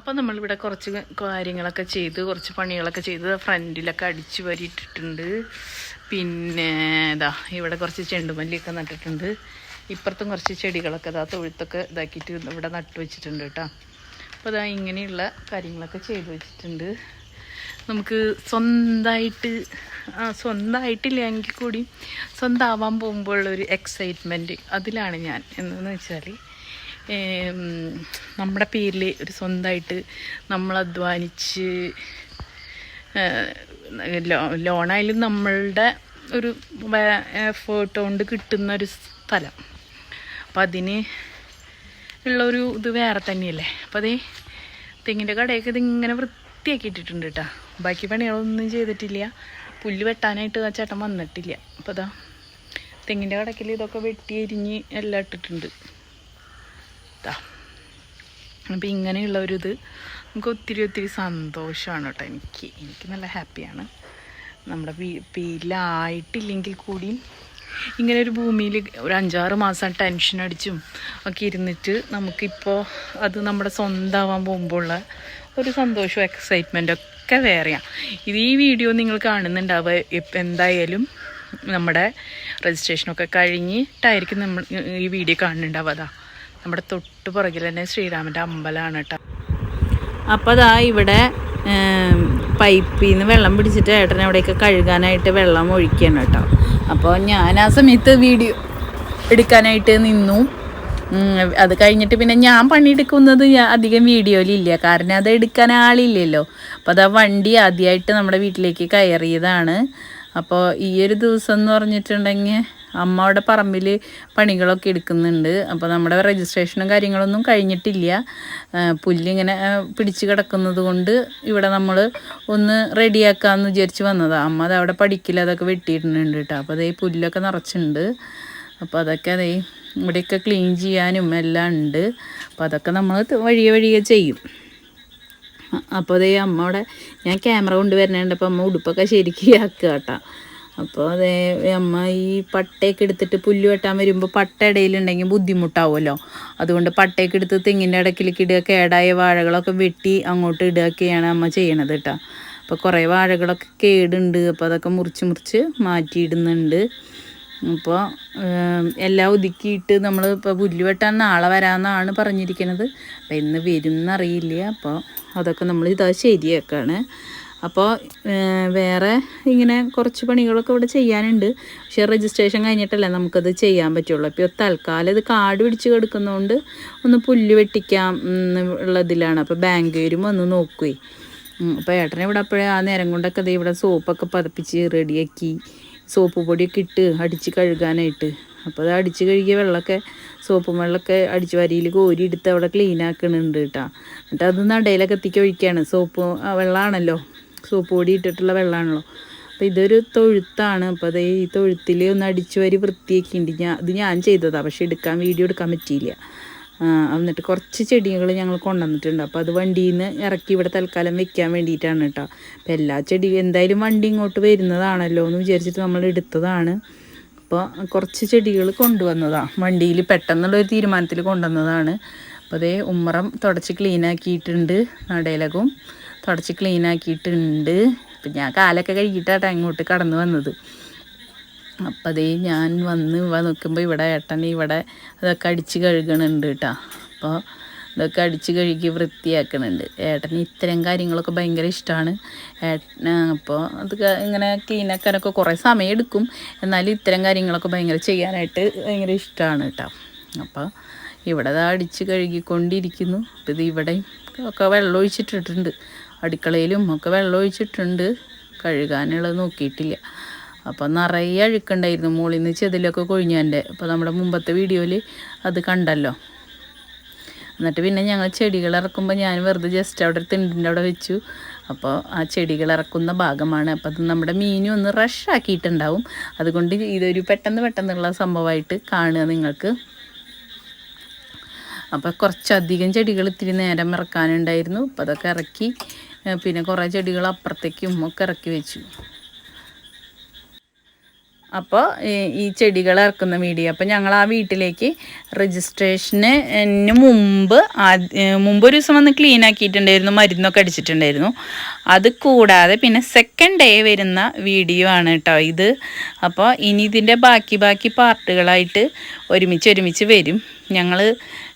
അപ്പം നമ്മളിവിടെ കുറച്ച് കാര്യങ്ങളൊക്കെ ചെയ്ത് കുറച്ച് പണികളൊക്കെ ചെയ്ത് ഫ്രണ്ടിലൊക്കെ അടിച്ച് വരിയിട്ടിട്ടുണ്ട്. പിന്നെ ഇതാ ഇവിടെ കുറച്ച് ചെണ്ടുമല്ലിയൊക്കെ നട്ടിട്ടുണ്ട്. ഇപ്പുറത്തും കുറച്ച് ചെടികളൊക്കെ ഇതാ തൊഴുത്തൊക്കെ ഇതാക്കിയിട്ട് ഇവിടെ നട്ടു വെച്ചിട്ടുണ്ട് കേട്ടോ. അപ്പോൾ ഇതാ ഇങ്ങനെയുള്ള കാര്യങ്ങളൊക്കെ ചെയ്ത് വെച്ചിട്ടുണ്ട്. നമുക്ക് സ്വന്തമായിട്ട് സ്വന്തമായിട്ടില്ല സ്വന്തമായിട്ടില്ലെങ്കിൽ കൂടി സ്വന്തമാവാൻ പോകുമ്പോഴുള്ളൊരു എക്സൈറ്റ്മെന്റ് അതിലാണ് ഞാൻ. എന്തെന്ന് വെച്ചാൽ നമ്മുടെ പേരിൽ ഒരു സ്വന്തമായിട്ട് നമ്മൾ അധ്വാനിച്ച് ലോണായാലും നമ്മളുടെ ഒരു എഫേർട്ട് കൊണ്ട് കിട്ടുന്ന ഒരു സ്ഥലം. അപ്പം അതിന് ഉള്ളൊരു ഇത് വേറെ തന്നെയല്ലേ? അപ്പം അതേ തെങ്ങിന്റെ കടയൊക്കെ ഇതിങ്ങനെ വൃത്തിയാക്കി ഇട്ടിട്ടുണ്ട് കേട്ടോ ബാക്കി പണികളൊന്നും ചെയ്തിട്ടില്ല. പുല്ല് വെട്ടാനായിട്ട് ആ ചേട്ടൻ വന്നിട്ടില്ല. അപ്പോൾ അതാ തെങ്ങിന്റെ കടക്കിൽ ഇതൊക്കെ വെട്ടി എരിഞ്ഞ് എല്ലാം ഇട്ടിട്ടുണ്ട്. ഇതാ അപ്പം ഇങ്ങനെയുള്ള ഒരു ഇത് നമുക്ക് ഒത്തിരി ഒത്തിരി സന്തോഷമാണ് കേട്ടോ എനിക്ക്. എനിക്ക് നല്ല ഹാപ്പിയാണ്. നമ്മുടെ വീ പേരിലായിട്ടില്ലെങ്കിൽ കൂടിയും ഇങ്ങനെ ഒരു ഭൂമിയിൽ ഒരു അഞ്ചാറ് മാസം ടെൻഷൻ അടിച്ചും ഒക്കെ ഇരുന്നിട്ട് നമുക്കിപ്പോൾ അത് നമ്മുടെ സ്വന്തമാവാൻ പോകുമ്പോഴുള്ള ഒരു സന്തോഷവും എക്സൈറ്റ്മെന്റും ഒക്കെ വേറെയാണ് ഇത് ഈ വീഡിയോ നിങ്ങൾ കാണുന്നുണ്ടാവുക. ഇപ്പം എന്തായാലും നമ്മുടെ രജിസ്ട്രേഷനൊക്കെ കഴിഞ്ഞിട്ടായിരിക്കും നമ്മൾ ഈ വീഡിയോ കാണുന്നുണ്ടാവുക അതാ നമ്മുടെ തൊട്ട് പുറകിൽ തന്നെ ശ്രീരാമന്റെ അമ്പലമാണ് കേട്ടോ. അപ്പോൾ അതാ ഇവിടെ പൈപ്പിൽ നിന്ന് വെള്ളം പിടിച്ചിട്ട് ഏട്ടനെ അവിടെയൊക്കെ കഴുകാനായിട്ട് വെള്ളം ഒഴിക്കുകയാണ് കേട്ടോ. അപ്പോൾ ഞാൻ ആ സമയത്ത് വീഡിയോ എടുക്കാനായിട്ട് നിന്നു. അത് കഴിഞ്ഞിട്ട് പിന്നെ ഞാൻ പണിയെടുക്കുന്നത് അധികം വീഡിയോയിലില്ല. കാരണം അത് എടുക്കാൻ ആളില്ലല്ലോ. അപ്പോൾ അത് ആ വണ്ടി ആദ്യമായിട്ട് നമ്മുടെ വീട്ടിലേക്ക് കയറിയതാണ്. അപ്പോൾ ഈ ഒരു ദിവസം എന്ന് പറഞ്ഞിട്ടുണ്ടെങ്കിൽ അമ്മ അവിടെ പറമ്പിൽ പണികളൊക്കെ എടുക്കുന്നുണ്ട്. അപ്പോൾ നമ്മുടെ രജിസ്ട്രേഷനും കാര്യങ്ങളൊന്നും കഴിഞ്ഞിട്ടില്ല. പുല്ലിങ്ങനെ പിടിച്ച് കിടക്കുന്നത് കൊണ്ട് ഇവിടെ നമ്മൾ ഒന്ന് റെഡിയാക്കാമെന്ന് വിചാരിച്ച് വന്നതാണ് അമ്മ അത് അവിടെ പഠിക്കില്ല അതൊക്കെ വെട്ടിയിട്ടുണ്ട് കേട്ടോ. അപ്പോൾ അതേ പുല്ലൊക്കെ നിറച്ചുണ്ട് അപ്പോൾ അതൊക്കെ അതേ ഇവിടെയൊക്കെ ക്ലീൻ ചെയ്യാനും എല്ലാം ഉണ്ട്. അപ്പോൾ അതൊക്കെ നമ്മൾ വഴിയെ വഴിയെ ചെയ്യും. അപ്പോൾ അതേ അമ്മ അവിടെ ഞാൻ ക്യാമറ കൊണ്ടുവരണേണ്ട അപ്പോൾ അമ്മ ഉടുപ്പൊക്കെ ശരിക്കും ആക്കുക കേട്ടോ. അപ്പോൾ അതേ അമ്മ ഈ പട്ടയൊക്കെ എടുത്തിട്ട് പുല്ല് വെട്ടാൻ വരുമ്പോൾ പട്ട ഇടയിലുണ്ടെങ്കിൽ ബുദ്ധിമുട്ടാവുമല്ലോ. അതുകൊണ്ട് പട്ടയൊക്കെ എടുത്ത് തെങ്ങിന്റെ ഇടയ്ക്കിലേക്ക് ഇടുക കേടായ വാഴകളൊക്കെ വെട്ടി അങ്ങോട്ട് ഇടുകയൊക്കെയാണ് അമ്മ ചെയ്യണത് കേട്ടോ അപ്പോൾ കുറേ വാഴകളൊക്കെ കേടുണ്ട് അപ്പോൾ അതൊക്കെ മുറിച്ച് മുറിച്ച് മാറ്റിയിടുന്നുണ്ട്. അപ്പോൾ എല്ലാം ഒതുക്കിയിട്ട് നമ്മൾ ഇപ്പോൾ പുല്ല് വെട്ടാൻ നാളെ വരാമെന്നാണ് പറഞ്ഞിരിക്കുന്നത് അപ്പോൾ ഇന്ന് വരുമെന്നറിയില്ല അപ്പോൾ അതൊക്കെ നമ്മൾ ഇതാ ശരിയാക്കാണ്. അപ്പോൾ വേറെ ഇങ്ങനെ കുറച്ച് പണികളൊക്കെ ഇവിടെ ചെയ്യാനുണ്ട്. പക്ഷേ രജിസ്ട്രേഷൻ കഴിഞ്ഞിട്ടല്ലേ നമുക്കത് ചെയ്യാൻ പറ്റുള്ളൂ. അപ്പോൾ തൽക്കാലം ഇത് കാട് പിടിച്ച് കിടക്കുന്നതുകൊണ്ട് ഒന്ന് പുല്ല് വെട്ടിക്കാം ഉള്ളതിലാണ്. അപ്പോൾ ബാങ്കുകാരും ഒന്ന് നോക്കുവേ. അപ്പോൾ ഏട്ടനെ ഇവിടെ അപ്പോഴേ ആ നേരം കൊണ്ടൊക്കെ ദേ ഇവിടെ സോപ്പൊക്കെ പതപ്പിച്ച് റെഡിയാക്കി സോപ്പ് പൊടിയൊക്കെ ഇട്ട് അടിച്ച് കഴുകാനായിട്ട്. അപ്പോൾ അത് അടിച്ച് കഴുകിയ വെള്ളമൊക്കെ സോപ്പും വെള്ളമൊക്കെ അടിച്ച് വരിയിൽ കോരി എടുത്ത് അവിടെ ക്ലീൻ ആക്കണുണ്ട് കേട്ടോ. എന്നിട്ട് അത് നടയിലൊക്കെ എത്തിക്കൊഴിക്കുകയാണ്. സോപ്പ് വെള്ളമാണല്ലോ. സോപ്പ് പൊടി ഇട്ടിട്ടുള്ള വെള്ളമാണല്ലോ. അപ്പോൾ ഇതൊരു തൊഴുത്താണ്. അപ്പോൾ അത് ഈ തൊഴുത്തിൽ ഒന്ന് അടിച്ചു വരി വൃത്തിയാക്കിയിട്ടുണ്ട്. ഞാൻ ഇത് ഞാൻ ചെയ്തതാണ് പക്ഷേ എടുക്കാൻ വീഡിയോ എടുക്കാൻ പറ്റിയില്ല. എന്നിട്ട് കുറച്ച് ചെടികൾ ഞങ്ങൾ കൊണ്ടുവന്നിട്ടുണ്ട്. അപ്പോൾ അത് വണ്ടിയിൽ നിന്ന് ഇറക്കി ഇവിടെ തൽക്കാലം വെക്കാൻ വേണ്ടിയിട്ടാണ് കേട്ടോ. അപ്പോൾ എല്ലാ ചെടി എന്തായാലും വണ്ടി ഇങ്ങോട്ട് വരുന്നതാണല്ലോ എന്ന് വിചാരിച്ചിട്ട് നമ്മൾ എടുത്തതാണ്. അപ്പോൾ കുറച്ച് ചെടികൾ കൊണ്ടുവന്നതാണ് വണ്ടിയിൽ പെട്ടെന്നുള്ളൊരു തീരുമാനത്തിൽ കൊണ്ടുവന്നതാണ്. അപ്പോൾ അതേ ഉമ്മറം തുടച്ച് ക്ലീനാക്കിയിട്ടുണ്ട് നടയിലകും. തുടച്ച് ക്ലീൻ ആക്കിയിട്ടുണ്ട്. ഇപ്പം ഞാൻ കാലൊക്കെ കഴുകിയിട്ടാട്ടാ ഇങ്ങോട്ട് കടന്നു വന്നത്. അപ്പം അതേ ഞാൻ വന്ന് ഇവ നോക്കുമ്പോൾ ഇവിടെ ഏട്ടൻ ഇവിടെ അതൊക്കെ അടിച്ച് കഴുകണുണ്ട് കേട്ടോ അപ്പോൾ ഇതൊക്കെ അടിച്ച് കഴുകി വൃത്തിയാക്കണുണ്ട്. ഏട്ടന് ഇത്തരം കാര്യങ്ങളൊക്കെ ഭയങ്കര ഇഷ്ടമാണ് അപ്പോൾ അത് ഇങ്ങനെ ക്ലീനാക്കാനൊക്കെ കുറേ സമയം എടുക്കും. എന്നാലും ഇത്തരം കാര്യങ്ങളൊക്കെ ഭയങ്കര ചെയ്യാനായിട്ട് ഭയങ്കര ഇഷ്ടമാണ് കേട്ടോ അപ്പോൾ ഇവിടെ അടിച്ച് കഴുകിക്കൊണ്ടിരിക്കുന്നു. അപ്പോൾ ഇത് ഇവിടെയും ഒക്കെ വെള്ളം ഒഴിച്ചിട്ടിട്ടുണ്ട്. അടുക്കളയിലും ഒക്കെ വെള്ളം ഒഴിച്ചിട്ടുണ്ട്. കഴുകാനുള്ളത് നോക്കിയിട്ടില്ല. അപ്പം നിറയെ അഴുക്കുണ്ടായിരുന്നു. മുകളിൽ നിന്ന് ചെതിലൊക്കെ കൊഴിഞ്ഞതിന്റെ അപ്പോൾ നമ്മുടെ മുമ്പത്തെ വീഡിയോയിൽ അത് കണ്ടല്ലോ. എന്നിട്ട് പിന്നെ ഞങ്ങൾ ചെടികൾ ഇറക്കുമ്പോൾ ഞാൻ വെറുതെ ജസ്റ്റ് അവിടെ തിണ്ടിന്റെ അവിടെ വെച്ചു. അപ്പോൾ ആ ചെടികൾ ഇറക്കുന്ന ഭാഗമാണ്. അപ്പോൾ അത് നമ്മുടെ മീനും ഒന്ന് റഷ് ആക്കിയിട്ടുണ്ടാവും. അതുകൊണ്ട് ഇതൊരു പെട്ടെന്ന് പെട്ടെന്നുള്ള സംഭവമായിട്ട് കാണുക നിങ്ങൾക്ക്. അപ്പോൾ കുറച്ചധികം ചെടികൾ ഇത്തിരി നേരം ഇറക്കാനുണ്ടായിരുന്നു. അപ്പോൾ അതൊക്കെ ഇറക്കി പിന്നെ കുറേ ചെടികൾ അപ്പുറത്തേക്കും ഒക്കെ ഇറക്കി വെച്ചു. അപ്പോൾ ഈ ചെടികൾ ഇറക്കുന്ന വീഡിയോ. അപ്പോൾ ഞങ്ങൾ ആ വീട്ടിലേക്ക് രജിസ്ട്രേഷന് മുമ്പ് മുമ്പ് ഒരു ദിവസം വന്ന് ക്ലീൻ ആക്കിയിട്ടുണ്ടായിരുന്നു മരുന്നൊക്കെ അടിച്ചിട്ടുണ്ടായിരുന്നു. അത് കൂടാതെ പിന്നെ സെക്കൻഡ് ഡേ വരുന്ന വീഡിയോ ആണ് കേട്ടോ ഇത്. അപ്പോൾ ഇനി ഇതിന്റെ ബാക്കി ബാക്കി പാർട്ടുകളായിട്ട് ഒരുമിച്ച് ഒരുമിച്ച് വരും. ഞങ്ങൾ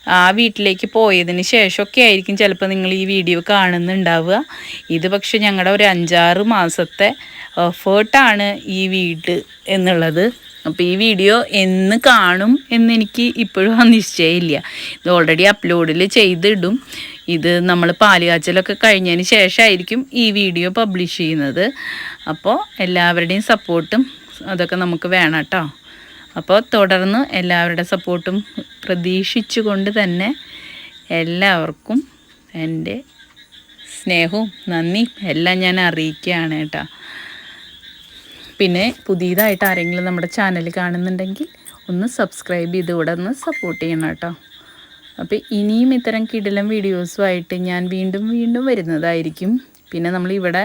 ആ വീട്ടിലേക്ക് പോയതിന് ശേഷമൊക്കെ ആയിരിക്കും ചിലപ്പോൾ നിങ്ങൾ ഈ വീഡിയോ കാണുന്നുണ്ടാവുക. ഇത് പക്ഷേ ഞങ്ങളുടെ ഒരു അഞ്ചാറ് മാസത്തെ എഫേർട്ടാണ് ഈ വീട് എന്നുള്ളത്. അപ്പോൾ ഈ വീഡിയോ എന്ന് കാണും എന്നെനിക്ക് ഇപ്പോഴും നിശ്ചയമില്ല. ഇത് ഓൾറെഡി അപ്ലോഡിൽ ചെയ്തിടും. ഇത് നമ്മൾ പാലുകാച്ചലൊക്കെ കഴിഞ്ഞതിന് ശേഷമായിരിക്കും ഈ വീഡിയോ പബ്ലിഷ് ചെയ്യുന്നത്. അപ്പോൾ എല്ലാവരുടെയും സപ്പോർട്ടും അതൊക്കെ നമുക്ക് വേണം കേട്ടോ. അപ്പോൾ തുടർന്ന് എല്ലാവരുടെ സപ്പോർട്ടും പ്രതീക്ഷിച്ചുകൊണ്ട് തന്നെ എല്ലാവർക്കും എന്റെ സ്നേഹവും നന്ദി എല്ലാം ഞാൻ അറിയിക്കുകയാണ് കേട്ടോ. പിന്നെ പുതിയതായിട്ട് ആരെങ്കിലും നമ്മുടെ ചാനൽ കാണുന്നുണ്ടെങ്കിൽ ഒന്ന് സബ്സ്ക്രൈബ് ചെയ്ത് ഇവിടെ ഒന്ന് സപ്പോർട്ട് ചെയ്യണം കേട്ടോ. അപ്പോൾ ഇനിയും ഇത്തരം കിടിലം വീഡിയോസുമായിട്ട് ഞാൻ വീണ്ടും വീണ്ടും വരുന്നതായിരിക്കും. പിന്നെ നമ്മൾ ഇവിടെ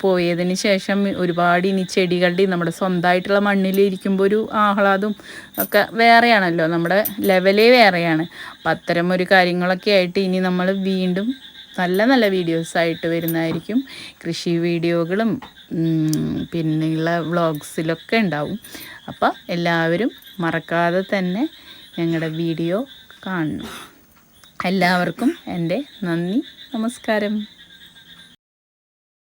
പോയതിന് ശേഷം ഒരുപാട് ഇനി ചെടികളുടെ നമ്മുടെ സ്വന്തമായിട്ടുള്ള മണ്ണിലിരിക്കുമ്പോൾ ഒരു ആഹ്ലാദവും ഒക്കെ വേറെയാണല്ലോ. നമ്മുടെ ലെവലേ വേറെയാണ്. അപ്പം അത്തരം ഒരു കാര്യങ്ങളൊക്കെ ആയിട്ട് ഇനി നമ്മൾ വീണ്ടും നല്ല നല്ല വീഡിയോസായിട്ട് വരുന്നതായിരിക്കും. കൃഷി വീഡിയോകളും പിന്നെയുള്ള വ്ളോഗ്സിലൊക്കെ ഉണ്ടാവും. അപ്പോൾ എല്ലാവരും മറക്കാതെ തന്നെ ഞങ്ങളുടെ വീഡിയോ കാണണം. എല്ലാവർക്കും എന്റെ നന്ദി നമസ്കാരം.